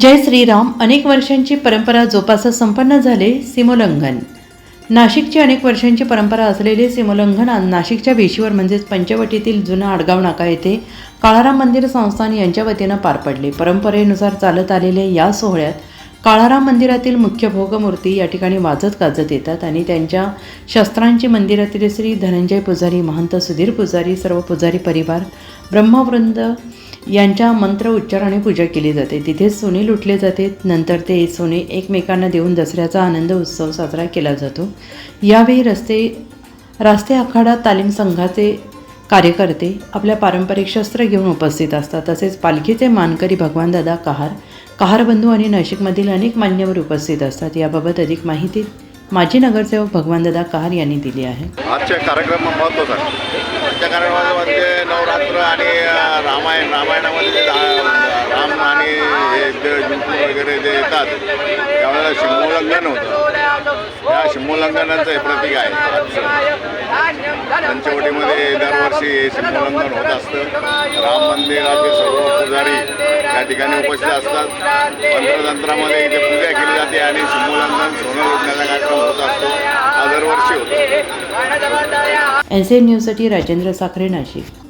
जय श्रीराम. अनेक वर्षांची परंपरा जोपासत संपन्न झाले सीमोल्लंघन. नाशिकची अनेक वर्षांची परंपरा असलेले सीमोल्लंघन आज नाशिकच्या वेशीवर म्हणजेच पंचवटीतील जुना आडगाव नाका येथे काळाराम मंदिर संस्थान यांच्या वतीनं पार पडले. परंपरेनुसार चालत आलेल्या या सोहळ्यात काळाराम मंदिरातील मुख्य भोगमूर्ती या ठिकाणी वाजत गाजत येतात आणि त्यांच्या शस्त्रांची मंदिरातील श्री धनंजय पुजारी महंत सुधीर पुजारी सर्व पुजारी परिवार ब्रह्मवृंद यांच्या मंत्र उच्चाराने पूजा केली जाते. तिथेच सोने लुटले जाते. नंतर ते सोने एकमेकांना देऊन दसऱ्याचा आनंद उत्सव साजरा केला जातो. यावेळी रस्ते रास्ते आखाडा तालीम संघाचे कार्यकर्ते आपल्या पारंपरिक शस्त्र घेऊन उपस्थित असतात. तसेच पालखीचे मानकरी भगवानदादा कहार कहार बंधू आणि नाशिकमधील अनेक मान्यवर उपस्थित असतात. याबाबत अधिक माहिती माजी नगरसेवक भगवानदादा कहार यांनी दिली आहे. आजच्या कार्यक्रम महत्त्वाचा आजच्या कार्यक्रमामध्ये नवरात्र आणि रामायण रामायणामध्ये जे राम आणि हे वगैरे जे येतात त्यावेळेला शिमोल्लंघन होतं. या शिमोल्लंघनाचं हे प्रतीक आहे. पंचवटीमध्ये दरवर्षी हे शिमोल्लंघन होत असतं. राम मंदिराचे सर्व पुजारी या ठिकाणी उपस्थित असतात. तंत्रतंत्रामध्ये इथे पूजा केली जाते आणि शिमोल्लंघन सोनं लुटण्याचा कार्यक्रम होत असतो. हा दरवर्षी होतो. एन सी एन न्यूजसाठी राजेंद्र साखरे नाशिक.